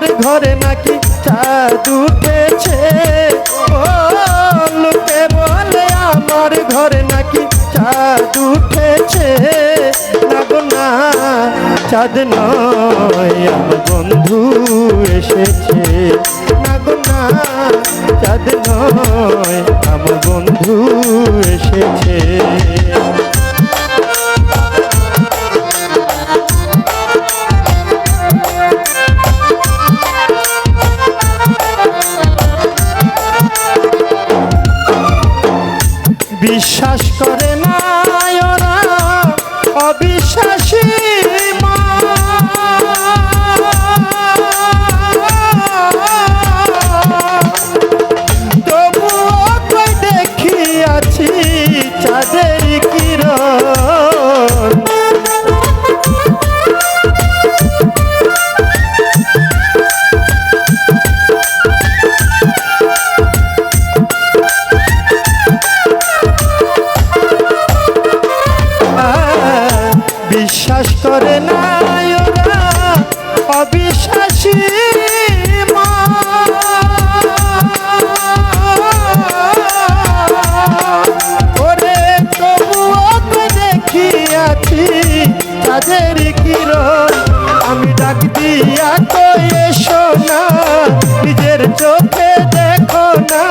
আমার ঘরে নাকি চাঁদ উঠেছে ও, লোকে বলে আমার ঘরে নাকি চাঁদ উঠেছে না চাঁদ নয়, আমার বন্ধু এসেছে। না, চাঁদ নয়, আমার বন্ধু এসেছে। বিশ্বাস করে না অবিশ্বাসী কিরণ আমি ডাক দিয়া তো এসো না, নিজের চোখে দেখো না।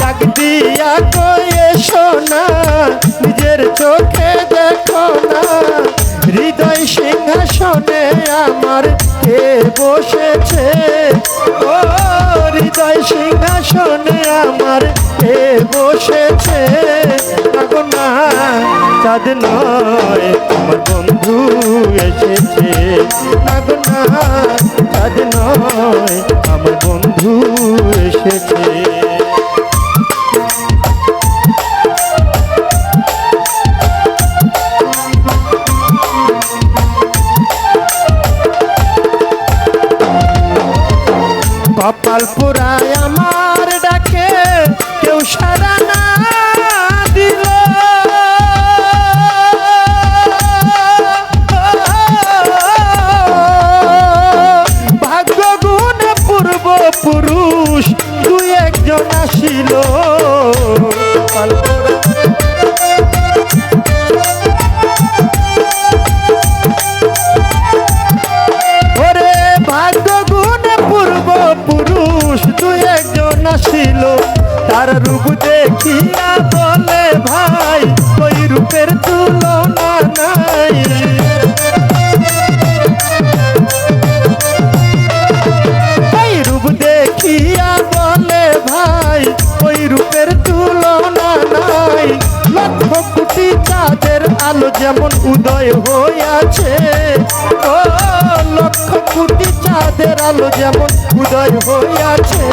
ডাক দিয়া কই এসো না, নিজের চোখে দেখো না। হৃদয় সিংহাসনে আমার কে বসেছে? ও হৃদয় সিংহাসনে আমার কে বসেছে। না নয়, আমার বন্ধু এসেছে। না নয়, আমার বন্ধু এসেছে। কপাল সারা না দিল। ভাগ্য গুণে পুরুষ দু একজন আসিল। দেখিয়া বলে ভাই, ওই রূপের তুলনা নাই এই রূপ দেখিয়া বলে ভাই, ওই রূপের তুলনা নাই। লক্ষ কোটি চাঁদের আলো যেমন উদয় হইয়াছে, ও লক্ষ কোটি চাঁদের আলো যেমন উদয় হইয়াছে।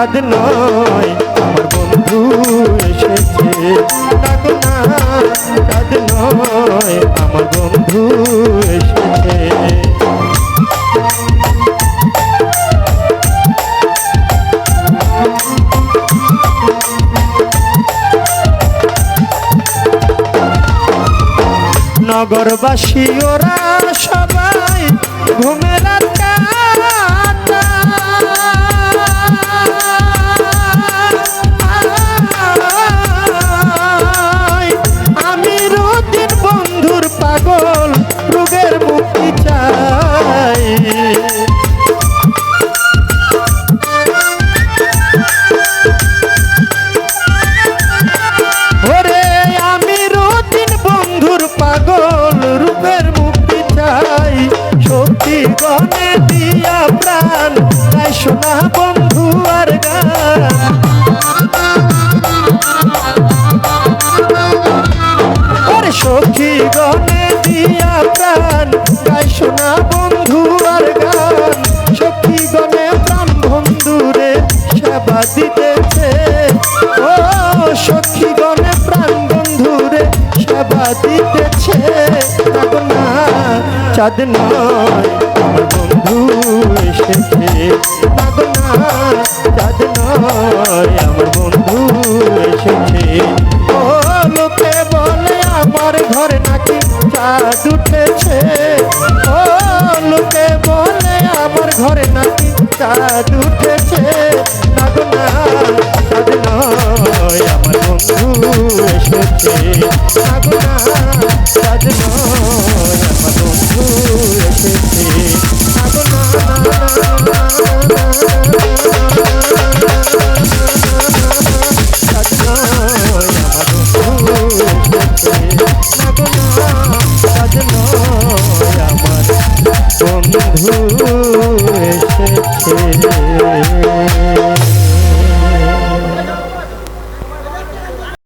চাঁদ নয়, আমার বন্ধু এসেছে। দেখো না, চাঁদ নয়, আমার বন্ধু এসেছে। নগরবাসী, ওরা সবাই ঘুমের গান, তাই শোনা বন্ধু আর গান। আর সখী গনে দিয়া প্রাণ, তাই শোনা বন্ধু আর গান। সখী গনে প্রাণ বন্ধুরে সেবা দিতেছে। ও সখী গনে প্রাণ বন্ধুরে সেবা দিতেছে। চাঁদ নয়। আমার বন্ধু এসেছে। না চাঁদ নয়। আমার বন্ধু এসেছে। ও লোকে বলে আমার ঘরে নাকি চাঁদ উঠেছে। ও লোকে বলে আমার ঘরে নাকি চাঁদ উঠেছে। না বন্ধু এসেছে দেখো না চাঁদ নয় আমার বন্ধু এসেছে দেখো না আমার বন্ধু